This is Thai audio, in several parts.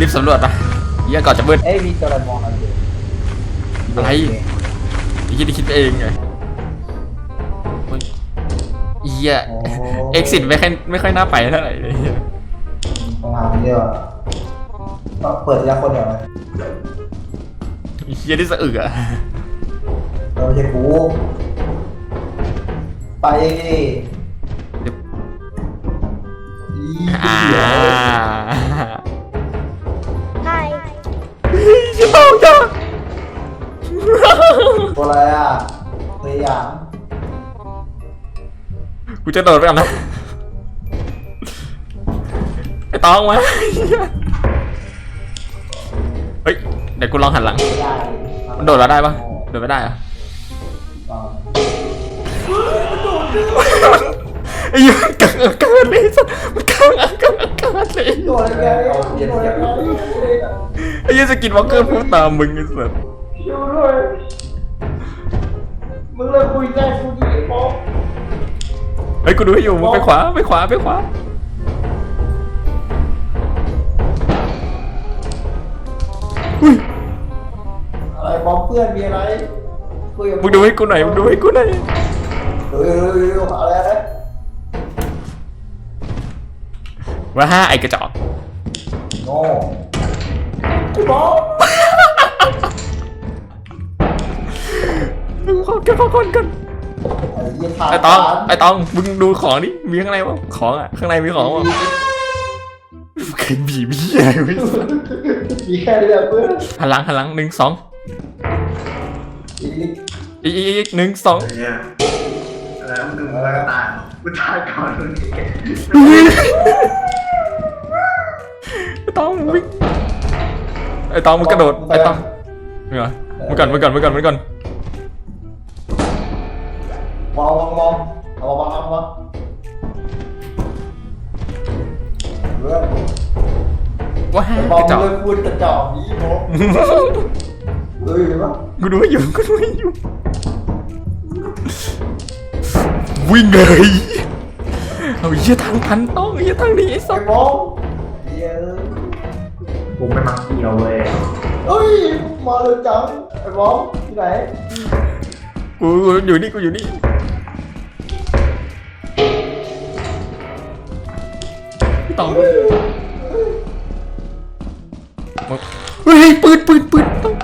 รีบสำรวจปะเหี้ยก่อนจะมืดเอ้ยมีตัวอะไรมองอะไรอยู่อะไรไอ้เหี้ยนี่คิดไปเองไงเฮ้ยเหี้ยโอ้เอ็กซิสไม่ค่อยไม่ค่อยน่าไปเท่าไหร่เลยเหี้ยต้องหาเยอะต้องเปิดทีละคนเดี๋ยวนะไอ้เหี้ยที่สะอึกอะเราไม่ใช่กูไปเองดิเดี๋ยวอีอ่าเดี๋ยว ตัวอะไรอะพยายามกูจะโดดไปก่อนนะไอ้ตองมาเฮ้ยเดี๋ยวกูลองหันหลังไม่ได้มันโดดมาได้ปะโดดไม่ได้เหรอะอ๋อไอ้เหี้ยมันกลางอากาศเลยสัสมันกลางอากาศอากาศเลยโดนอะไรเอาเย็นเย็นไอ้เหี้ยสกินวอล์กเกอร์พูดตามมึงไอ้สัสช่วยด้วย มึงเลยคุยใจกูดิไอ้ป๊อปเฮ้ยกูดูให้อยู่มึงไปขวาไปขวาไปขวาอุ้ยอะไรป๊อปเพื่อนมีอะไรคุยกับมึงดูให้กูหน่อยมึงดูให้กูหน่อยเร็วเร็วเร็วเร็วอะไรนะว่าห้าไอ้กระจอกโง่ไอ้ป๊อป ขอเก็บขอคนกันไอ้เหี้ยขาดไอ้ตองไอ้ตองมึงดูของดิมีข้างในวะของอะข้างในมีของวะใครบีบเหี้ยไม่รู้มีแค่เรื่องเพื่อนหันหลังหันหลังหนึ่งสองอีกอีกอีกหนึ่งสองเนี่ยแล้วมึงแล้วก็ตายกูตายก่อนมึงอีกไอ้ตองมึงวิ่งไอ้ตองมึงกระโดดไอ้ตองมึงเหรอมึงก่อนมึงก่อนมึงก่อนมึงก่อน มองมองมองเอามองเอามองเรื่องว่าห้าบอกมระจอกเลิกพูดกระจอกนี้โมเฮ้ยเห็นปะกูดูให้อยู่กูดูให้อยู่ วิ่งเลยเอาเหี้ยทางพันต้องเหี้ยทางนี้ไอ้สัไอ้สบอมเฮ้ยกูไม่มักเกี่ยวเว้ยเฮ้ยมาเลยจังไอ้บอมที่ไหนกูกูอยู่นี่กูอยู่นี่ ตองเฮ้ยปืนปืนปืนตอง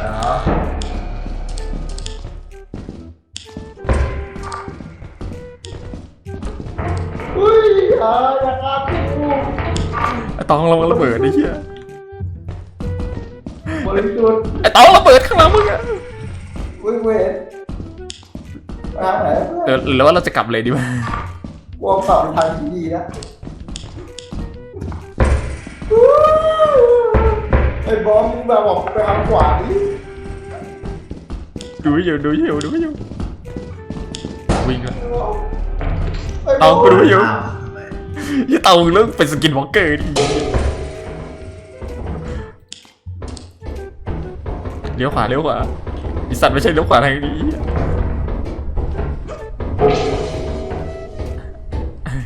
เฮ้ยอ่าอย่าฆ่ากูไอ้ตองระวังระเบิดไอ้เหี้ยบริสุทธิ์ไอ้ตองระเบิดข้างหลังมึงอะเว้ยเว้ยมาไหนเออหรือว่าเราจะกลับเลยดีวะวงขับทางที่ดีนะ อ้บอมมึงแบบบอกไปทางขวาดิดูให้อยู่ดูให้อยู่ดูให้อยู่วิ่งเลยไอ้บเอาอมกูดูอยู่อ้าวยี่เตาเรื่องเป็นสกินวอล์กเกอร์ดิเลี้ยวขวาเลี้ยวขวาไอีสัตว์ไม่ใช่เลี้ยวขวาทางนี้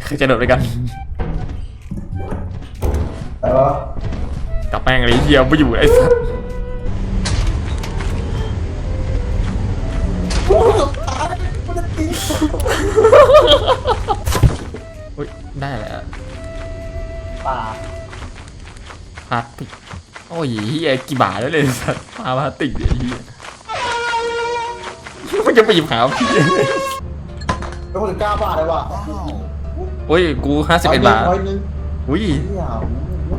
ใครจะโดดไปกันเออกลับแม่งเลยเฮียไม่อยู่ไอ้สัตว์กูจะตายกูจะตีอุ้ยได้แล้วป่าพลาสติกโอ้ยเฮียกี่บาทแล้วเลยไอ้สัตว์ปลาพลาสติกเนี่ยไอ้เฮียมันจะไปหยิบหาพี่เป็นคนถึงเก้าบาทเลยว่ะโอ้ยกูห้าสิบเอ็ดบาทร้อยหนึ่งอุ้ย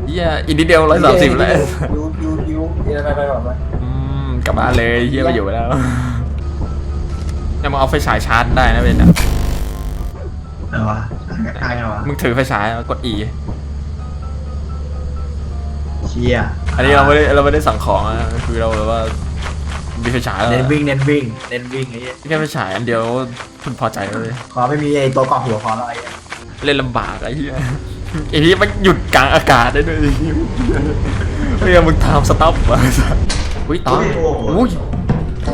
เหี้ยเฮียอีกนิดเดียวร้อยสามสิบแล้วยูยูยูเดี๋ยวไปไปก่อนไปอืมกลับบ้านเลยเฮียไปอยู่แล้วเนี่ยมึงเอาไฟฉายชาร์จได้นะเบนอะเออวะทางไงวะมึงถือไฟฉายแล้วกด E เชี่ยอันนี้เราไม่ได้เราไม่ได้สั่งของอะคือเราแบบว่ามีไฟฉายแล้วเน้นวิ่งเน้นวิ่งเน้นวิ่งไอ้เหี้ยแค่ไฟฉายอันเดียวพึงพอใจเลยขอไม่มีไอ้ตัวเกาะหัวขอแล้วไอ้เหี้ยเล่นลำบากไอ้เหี้ย ไอ้เหี้ยมันหยุดกลางอากาศได้ด้วยไอ้เหี้ยเฮ้ยมึงทำสต็อปมาอุ้ยตอนอุ้ย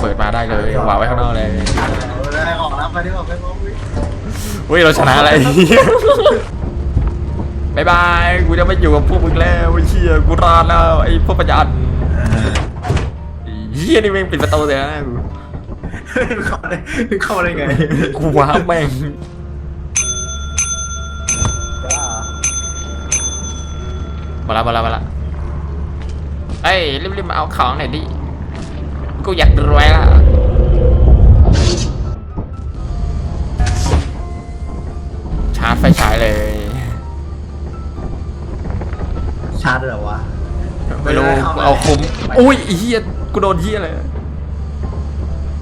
เปิดมาได้เลยวางไว้ข้างนอกเลยเออได้ออกแล้วไปที่ออกไปมองวิ่งเฮ้ยเราชนะอะไรเหี้ยบายบายกูจะไม่อยู่กับพวกมึงแล้วไอ้เชี่ยกูรอดแล้วไอ้พวกปัญญาอ่อนไอ้เฮียนี่แม่งปิดประตูเลยนะกูเข้าได้เข้าได้ไงกูว้าแม่ง มาละมาละมาละเอ้ยรีบๆมาเอาของหน่อยดิ กูอยากรวยละชาร์จไฟฉายเลย ชาร์จเหรอวะ ไม่รู้ไม่ได้กูเอาเอาไปคุ้มอุ้ยไอ้เฮียกูโดนเฮียเลย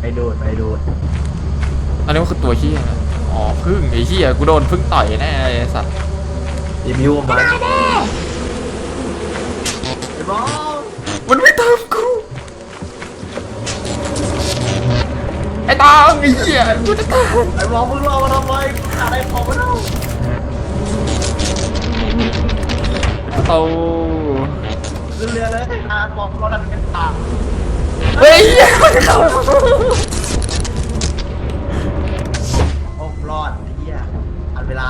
ไปดูดไปดูดอันนี้มันคือตัวเฮียนะอ๋อพึ่งไอ้เฮียกูโดนพึ่งต่อยแน่ไอ้สัตว์ รีวิวออกมา ไอ้บอลมันไม่ตามกูไอ้ตามไอ้เฮียกูจะตามไอ้บอลมึงรอมาทำไมอะไรพอมาแล้วเอาขึ้นเรือเลยอะบอกเราดันเป็นตาเฮ้ยเหี้ยมันเข้าโอ้รอดไอ้เหี้ยอันเวลา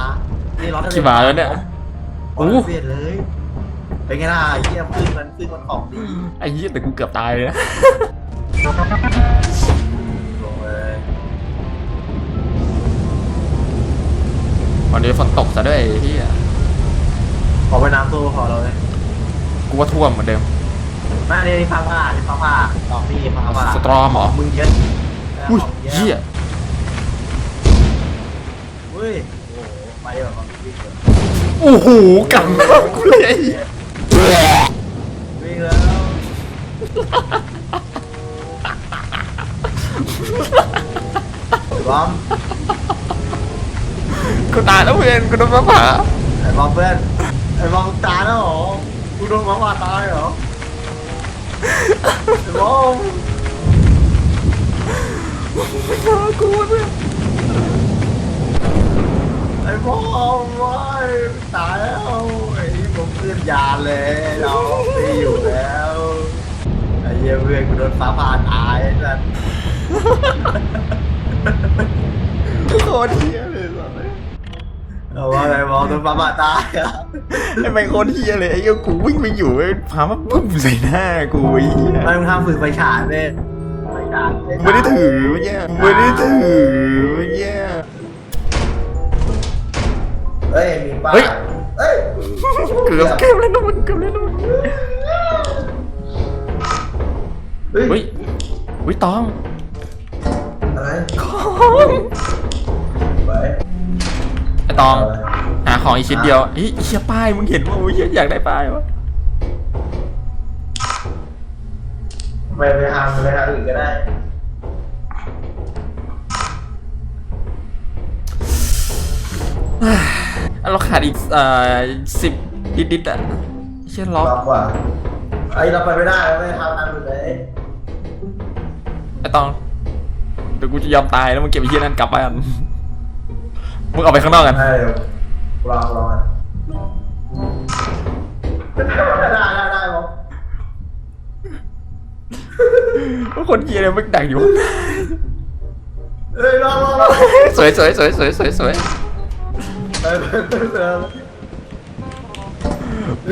นี่ร้อนกี่บาทแล้วเนี่ยโอ้เปลี่ยนเลย เป็นไงล่ะไอ้เหี้ยพึ่งมันพึ่งมันของดีไอ้เฮียแต่กูเกือบตายเลยนะลงเลยวันนี้ฝนตกซะด้วยไอ้เฮียขอไปน้ำตู้พอเราเลยกูว่าท่วมเหมือนเดิมแม่นี่ฟังผ้านี่ฟังผ้าตอกนี่ฟังผ้าสตรอมเหรอมึงเยอะอุ้ยเฮียเฮ้ยโอ้โหไปเดี๋ยวมันวิ่งเลย โอ้โหกังกูเลยไอ้เหี้ย วิ่งแล้วบอมกูตายแล้วเพื่อนกูโดนฟ้าผ่าไอ้บอมเพื่อนไอ้บอมตายแล้วเหรอกูโดนหมาว่าตายเหรอไอ้บอมกูเพื่อนไอ้บอมไม่ตายแล้วไอ้นี่ผม ขึ้นยานเลยเราไม่อยู่แล้วไอ้เหี้ยเพื่อนกูโดนฟ้าผ่าตายไอ้สัสโคตรเฮียเลยสัสเอาว่าไงบอลโดนฟ้าผ่าตายอะไอ้แม่งโคตรเฮียเลยไอ้เหี้ยกูวิ่งไปอยู่ไอ้พามาปุ๊บใส่หน้ากูไอ้เหี้ยไม่มึงห้ามฝืนไฟฉายเว้ยไฟฉายกูไม่ได้ถือเหี้ยกูไม่ได้ถือเหี้ยเฮ้ยมีป้ายเฮ้ยเฮ้ย เกือบเกือบแล้วนะมึงเกือบแล้วนะมึงเฮ้ยเฮ้ยเฮ้ยตองอะไรของไปไอ้ตองหาของอีกชิ้นเดียวเฮ้ยเฮียป้ายมึงเห็นว่าเฮียอยากได้ป้ายวะไปไปทางไปทางอื่นก็ได้เราขาดอีกเอ่อสิบ ดิดๆอะเฮียล็อกล็อกว่ะไอ้เราไปไม่ได้เราไปทางทางอื่นเลยไอ้ตองเดี๋ยวกูจะยอมตายแล้วมึงเก็บไอ้เฮียนั่นกลับบ้านมึงออกไปข้างนอกกัน ได้เดี๋ยวลองลองอะได้ได้ได้บอมคนเฮียเนี่ยมึงดักอยู่เฮ้ยลองลองลองสวยสวยสวยสวยสวยสวยเออเออเออ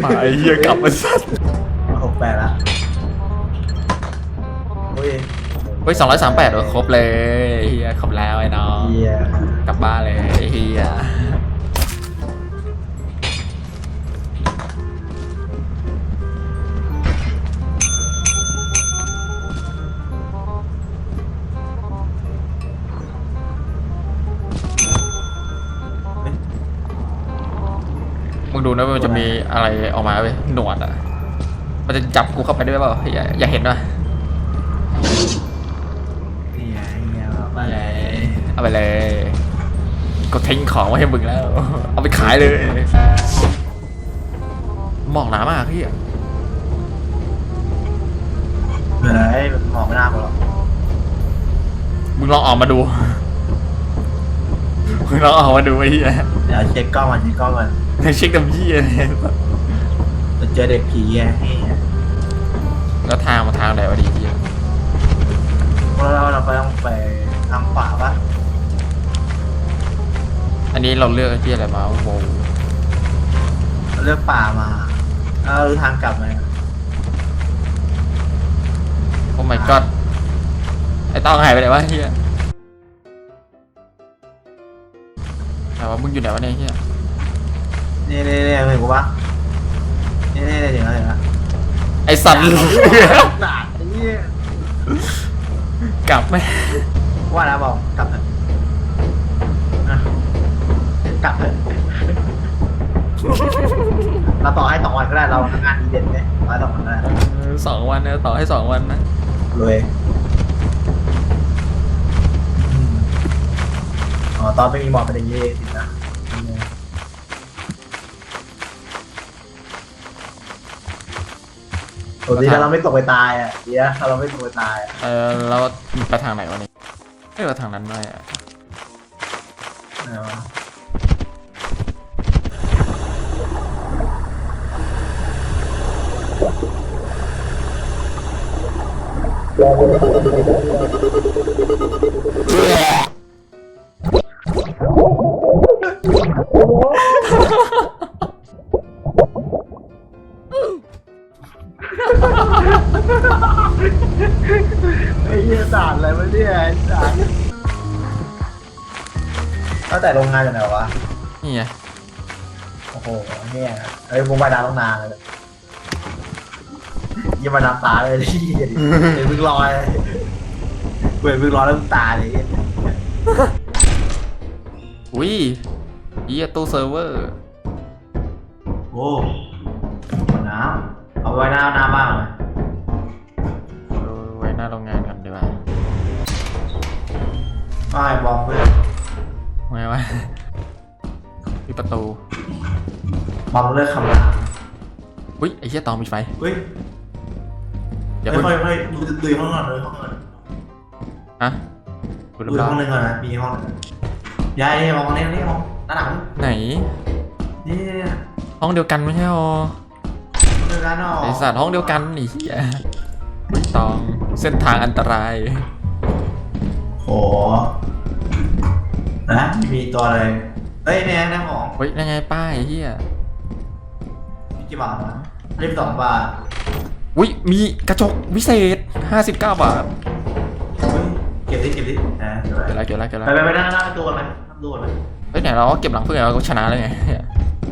มาไอ้เฮียกลับมาสัตว์หกแปดละโอ้ยเฮ้ยสองร้อยสามแปดครบเลยเฮียครบแล้วไอ้น้องเหี้ยกลับบ้านเลยไอ้เฮีย นะว่ามันจะมีอะไรออกมาเว้ยหนวดอะ มันจะจับกูเข้าไปได้เปล่าอย่าอย่าเห็นว่ะเหี้ยเหี้ยไปเอาไปเลยก็ทิ้งของไว้ให้มึงแล้ว เอาไปขายเลยหมอกหนามากพี่เฮ้ยมันมองไม่น่าหรอกมึงลองออกมาดูมึงลองออกมาดูไอ้เหี้ย เดี๋ยวเช็คกล้องก่อนเช็คกล้องก่อน ในเช็คดำยี่เลยจะเจอเด็กผีไงเฮ้ยแล้วทางมาทางไหนวะดีพี่พวกเราเราไปต้องไปทางขวาปะอันนี้เราเลือกที่อะไรมาโอ้โหเลือกป่ามาเอาทางกลับมาโอ้ my god ไอ้ต้องหายไปไหนวะเฮียแต่ว่ามึงอยู่ไหนวะเนี่ยเฮีย นี่นี่นี่เห็นกูปะนี่นี่นี่เห็นแล้วเห็นแล้วไอสัตว์หนาไอ้เหี้ยกลับไหมว่าแล้วบอกกลับเถอะอะกลับเถอะเราต่อให้สองวันก็ได้เราทำงานดีเด่นไหมร้อยสองวันก็ได้เออสองวันนะต่อให้สองวันนะรวยอืมอ๋อตอนไม่มีหมอเป็นอย่างนี้สินะ โอ้ดีนะเราไม่ตกไปตายอะดีนะถ้าเราไม่ตกไปตายอะเออเราไปทางไหนวะเนี่ยไม่ว่าทางนั้นไม่อะเอาวะ ตั้งแต่โรงงานจากไหนวะ นี่ไงโอ้โหเนี่ยเฮ้ยกูมาดามตั้งนานเลยอยังมาดามตาเลยที่เดี๋ยวมึงลอยเว้ยมึงรอแล้วมึงตาเลยอุ้ยเฮียตู้เซิร์ฟเวอร์โอ้น้ำเอาไว้หน้าหน้าบ้างไหมเอาไว้หน้าโรงงานกันดีกว่าไม่บอกเพื่อน ไงวะปิดประตู บอกเลิกคำรามอุ้ยไอ้เหี้ยตองมีไฟเฮ้ยอย่าไม่เพิ่งค่อยไม่ดูดูห้องก่อนเลยห้องก่อนฮะกูดูรู้แล้วห้องนึงก่อนนะมีห้องนึงยายมองนี่นี่มองหน้าหนังไหน นี่ห้องเดียวกันไม่ใช่หรอเจอกันเนาะไอสัตว์ห้องเดียวกันนี่เหี้ยอุ้ยตองเส้นทางอันตรายโห นะมีตัวอะไรเอ้ยเนี่ยนะหมอเฮ้ยยังไงป้ายไอ้เหี้ยมีกี่บาทนะรีบสองบาทอุ้ยมีกระจกวิเศษ 59 บาทเฮ้ยเก็บดิเก็บดินะเก็บไว้เกิดอะไรเกิดอะไรเกิดอะไรไปไปไปนั่งนั่งตัวกันไหมนั่งตัวกันไหมเฮ้ยไหนเราก็เก็บหลังเพื่อนเราก็ชนะแล้วไงเหี้ย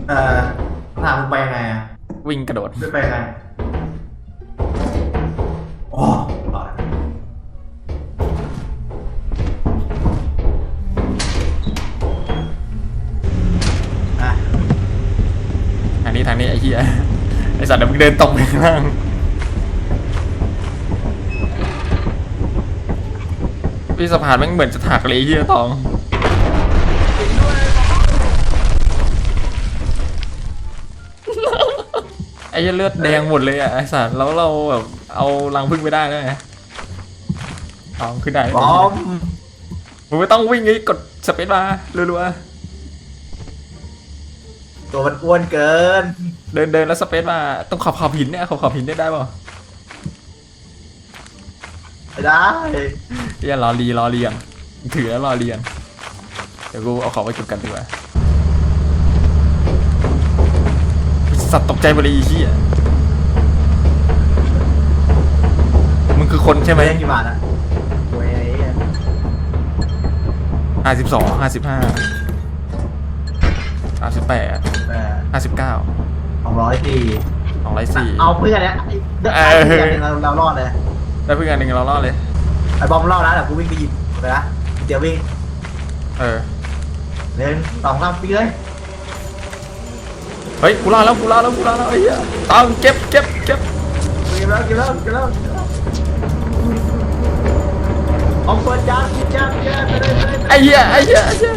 เออถามมึงไปยังไงอะวิ่งกระโดดไม่ไปยังไง ดี๋ยวมึงเดินตรงไปข้างล่างพี่สะพานแม่งเหมือนจะถักเลยไอ้เหี้ยตองไอ้เหี้ยเลือดแดงหมดเลยอะไอ้สัตว์แล้วเราแบบเอารังพึ่งไม่ได้แล้วไงตองขึ้นได้บอมมึงไม่ต้องวิ่งไอ้กดสเปซบาร์รัว ตัวมันอ้วนเกินๆเดินเดินแล้วสเปซบาร์ต้องขอบขอบหินเนี่ยขอบขอบหินได้ได้ป่ะไม่ได้เหี้ยรอรีรอเรียง ถือแล้วรอเรียง เดี๋ยวกูเอาของไปเก็บกันดีกว่า สัตว์ตกใจหมดเลยไอีที่อะมึงคือคนใช่ไหมไม่ได้กี่บาทอะโว้ยไอ้เหี้ยห้าสิบสองห้าสิบห้าห้าสิบแปดแต่ ห้าสิบเก้าสองร้อยสี่สองร้อยสี่ เอาเพื่อนเนี่ยไอ้เออ เพื่อนเนี่ยเราเรารอดเลยได้เพื่อนอันหนึ่งเรารอดเลย ไอ้บอมรอดแล้วเดี๋ยวกูวิ่งไปหยิบไปนะเดี๋ยววิ่งเออ เดินสองสามปีเลยเฮ้ยกูรอดแล้วกูรอดแล้วกูรอดแล้วไอ้เหี้ยต้องเก็บเก็บเก็บเก็บแล้วเก็บแล้วเก็บแล้วเก็บแล้วเอาเปิดจานกินจานกินจานไปเลยไปเลยไอ้เหี้ยไอ้เหี้ยไอ้เหี้ย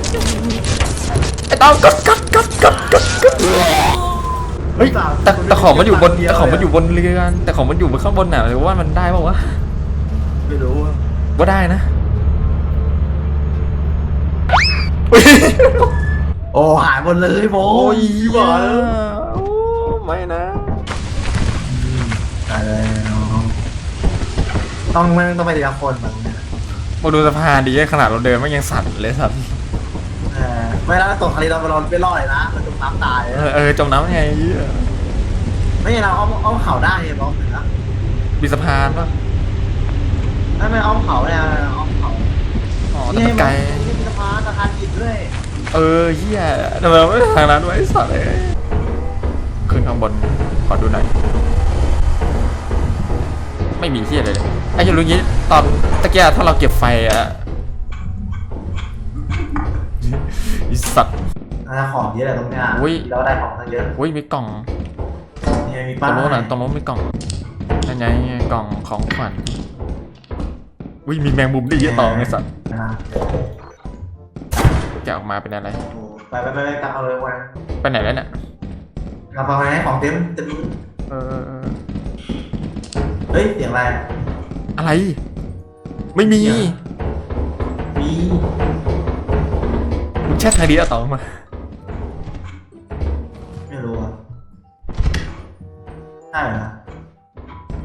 ไอ้ต้องกดกดกดกดกดกดเฮ้ยแต่แต่ของมันอยู่บนแต่ของมันอยู่บนเรือนแต่ของมันอยู่บนข้างบนน่ะหรือว่ามันได้ป่าวะไม่รู้อะว่าได้นะอุ๊ยโอ้หายหมดเลยโมโอ้ยบอลโอ้ไม่นะตายเลยต้องมันต้องไปทีละคนแบบนี้มาดูสะพานดีขนาดเราเดินมันยังสั่นเลยสัตว์เออ ไม่แล้วตกทะเลเราเราไม่รอดเลยนะเราจมน้ำตายเออเออจมน้ำไงเหี้ยไม่ใช่เราอ้อมอ้อมเขาได้เนี่ยบอมเหนือมีสะพานปะไม่ไม่อ้อมเขาเนี่ยอ้อมเขาอ๋อแต่นี่มันไกลนี่มีสะพานสะพานอิฐด้วยเออเฮียทำไมไม่ทางนั้นไว้สัตว์เลยขึ้นข้างบนขอดูหน่อยไม่มีเฮียเลยไอ้เหี้ยรู้งี้ตอนตะเกียถ้าเราเก็บไฟอะไอี สัตว์น่าของเยอะเลยตรงเนี้ยอุ้ย แล้วก็ได้ของตั้งเยอะอุ้ยมีกล่องนี่มีตรป้ายงโน้นอะตรงโน้นมีกล่องนั่นไงกล่องของขวัญอุ้ยมีแมงมุมได้วยเยอะต่อไอ้สัตว์นะจะออกมาเป็นอะไร โอ้ไปไปไปไปตามเอาเลยวันไปไหนแล้วเนี่ยเราฟังไหนของเต็มเต็มเออเออเออเฮ้ยเสียงอะไรอะไร ไม่มี มี มึงแช่ทางนี้อะต่อมา ไม่รู้อะใช่เหรอ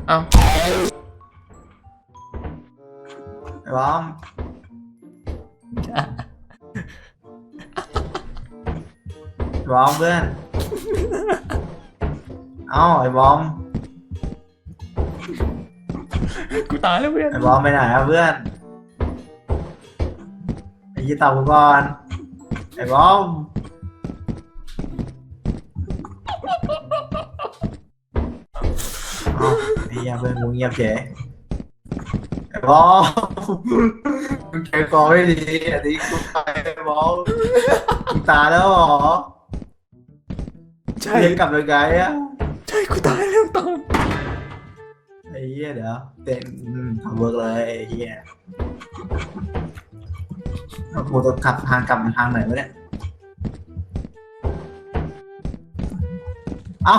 เอ้าไอ้บอมบอมเพื่อน เอ้าไอ้บอมกูตายแล้วเพื่อน ไอ้บอมไปไหนอะเพื่อนไอ้ยี่ตอบกูก่อน ไอ้บอมเอ้าไอ้เหี้ยเพื่อนกูเงียบเฉยไอ้บอมมึงเจอกอไม่ดีอันนี้กูตายไอ้บอมมึงตายแล้วเหรอใช่ เรียนกลับเลยไงอะใช่กูตายแล้วต่อไอ้เหี้ยเดี๋ยวเต้นอืมทำเวิร์กเลยไอ้เหี้ย กูต้องขับทางกลับทางไหนวะเนี่ยเอ้า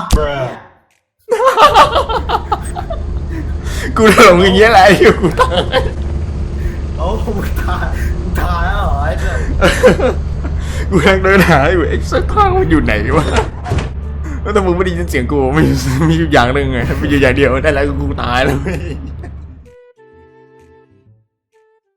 กูหลงอย่างเงี้ยแหละอยู่กูตายโอ้มึงตายมึงตายแล้วเหรอไอ้เนี่ยกูกำลังเดินหาอยู่ไอ้สักทางมันอยู่ไหนวะแล้วแต่มึงไม่ได้ยินเสียงกูมีมีอยู่อย่างหนึ่งไงมีอยู่อย่างเดียวได้แล้วกูตายแล้วเว้ย